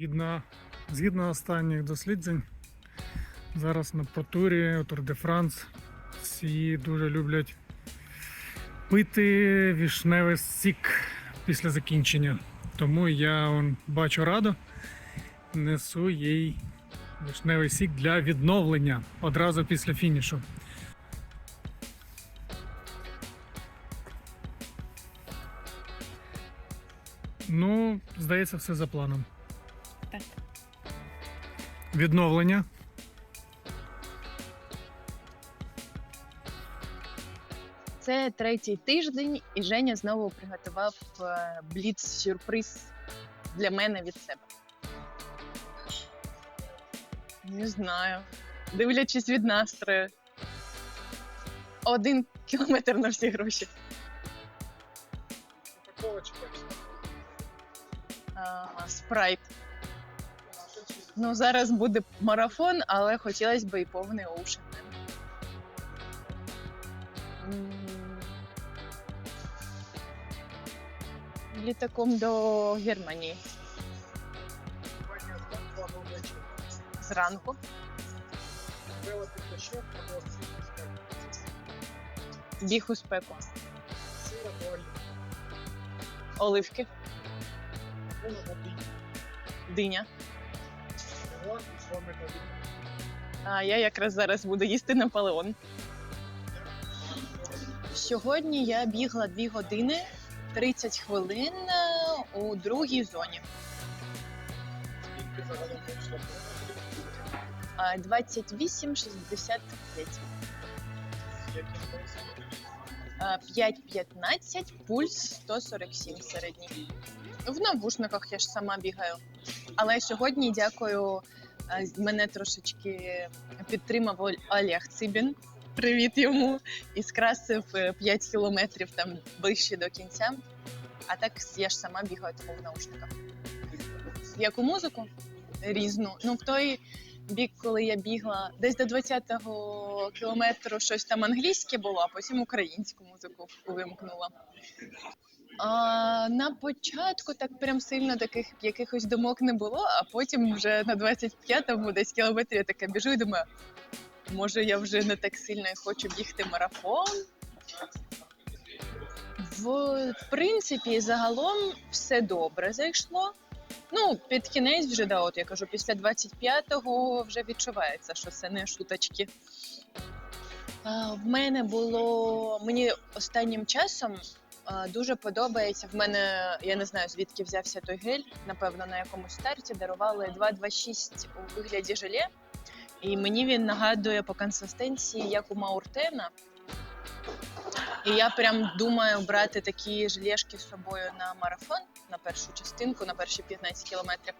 Згідно, згідно останніх досліджень, зараз на потурі Тур де Франс всі дуже люблять пити вішневий сік після закінчення. Тому я он, бачу раду, несу їй вишневий сік для відновлення одразу після фінішу. Ну, здається, все за планом. Відновлення. Це третій тиждень, і Женя знову приготував е, бліц-сюрприз для мене від себе. Не знаю. Дивлячись від настрою. Один кілометр на всі гроші. А, спрайт. Ну, зараз буде марафон, але хотілося б і повний оушен. Літаком до Германії зранку. Біг у спеку. Оливки. Диня. А я якраз зараз буду їсти Наполеон. Сьогодні я бігла 2 години 30 хвилин е, у другій зоні. А, 28,65. А, 5,15, пульс 147 середній. В навушниках я ж сама бігаю. Але сьогодні дякую. е, Мене трошечки підтримав Олег Цибін. Привіт йому. І скрасив е, 5 кілометрів там ближче до кінця. А так я ж сама бігаю типу, в наушниках. Яку музику? Різну. Ну, в той бік, коли я бігла, десь до 20-го кілометру щось там англійське було, а потім українську музику вимкнула. А, на початку так прям сильно таких якихось думок не було, а потім вже на 25-му десь кілометрі я така біжу і думаю, може я вже не так сильно хочу бігти марафон. В принципі, загалом все добре зайшло. Ну, під кінець вже, да, от я кажу, після 25-го вже відчувається, що це не шуточки. А, в мене було мені останнім часом а, дуже подобається. В мене я не знаю звідки взявся той гель. Напевно, на якомусь старті дарували 2,26 у вигляді желе. І мені він нагадує по консистенції, як у Мауртена. І я прям думаю брати такі желешки з собою на марафон, на першу частинку, на перші 15 кілометрів.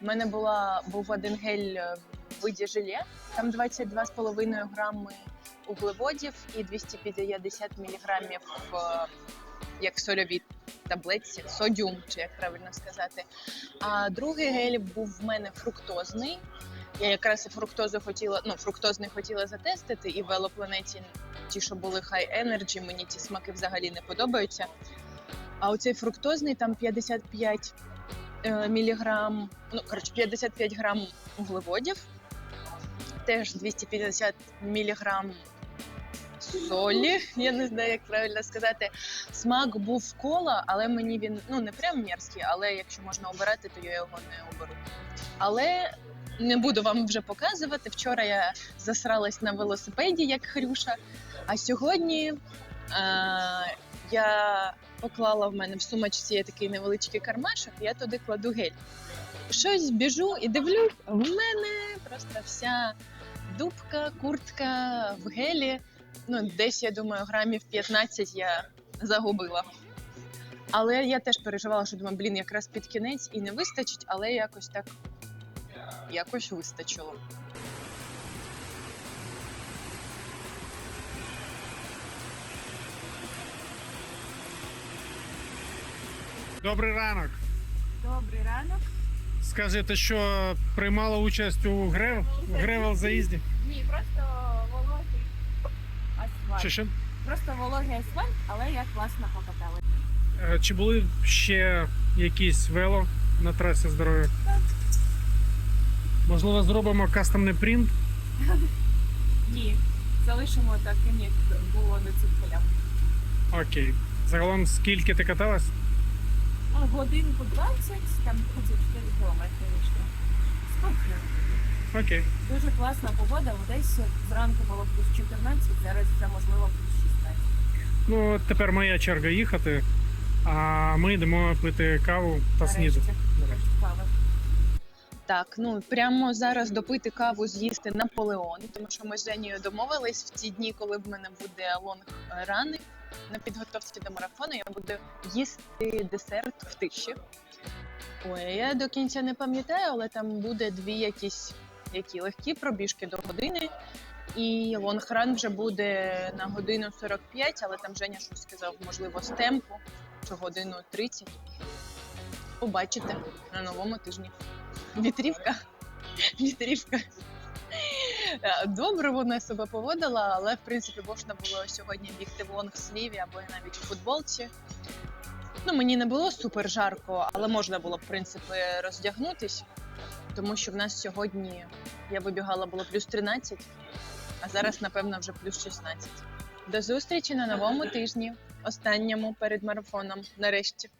У мене була, був один гель е, в виді желе, там 22,5 грами углеводів і 250 міліграмів е, як сольові таблетці, содіум, чи як правильно сказати. А другий гель був в мене фруктозний. Я якраз і фруктозу хотіла, ну, фруктозний хотіла затестити, і велопланеті ті, що були energy, мені ці смаки взагалі не подобаються. А оцей фруктозний там 55 е, міліграм, ну коротше, 55 грам углеводів, теж 250 міліграм солі. Я не знаю, як правильно сказати. Смак був кола, але мені він ну не прям мерзкий, але якщо можна обирати, то я його не оберу. Але не буду вам вже показувати. Вчора я засралась на велосипеді, як Хрюша. А сьогодні е, я поклала в мене в сумочці є такий невеличкий кармашок, я туди кладу гель. Щось біжу і дивлюсь, в мене просто вся дубка, куртка в гелі. Ну, десь, я думаю, грамів 15 я загубила. Але я теж переживала, що думаю, блін, якраз під кінець і не вистачить, але якось так якось вистачило. Добрий ранок. Добрий ранок. Скажете, що приймала участь у грев... в гревел заїзді? Ні, просто вологий асфальт. Чи що? Просто вологий асфальт, але я класно покаталась. Е, Чи були ще якісь вело на трасі здоров'я? Так. Можливо, зробимо кастомний принт. Ні. Залишимо таким, як було на цих полях. Окей. Загалом скільки ти каталась? Годинку 20, там 34 кілометри вийшло. Спокійно. Окей. Дуже класна погода. В Одесі зранку було плюс 14, зараз вже можливо плюс 16. Ну, от тепер моя черга їхати, а ми йдемо пити каву та снідати. Нарешті. Кава. Так, ну прямо зараз допити каву, з'їсти Наполеон, тому що ми з Женєю домовились в ті дні, коли в мене буде лонг рани на підготовці до марафону, я буду їсти десерт в тиші. Ой, я до кінця не пам'ятаю, але там буде дві якісь які легкі пробіжки до години. І лонгран вже буде на годину 45, але там Женя щось сказав, можливо, з темпу, чи годину 30. Побачите на новому тижні. Вітрівка. Вітрівка. Е, Добре вона себе поводила, але в принципі можна було сьогодні бігти в лонгсліві або навіть у футболці. Ну, мені не було супер жарко, але можна було, в принципі, роздягнутись, тому що в нас сьогодні я вибігала було плюс 13, а зараз, напевно, вже плюс 16. До зустрічі на новому тижні, останньому перед марафоном, нарешті.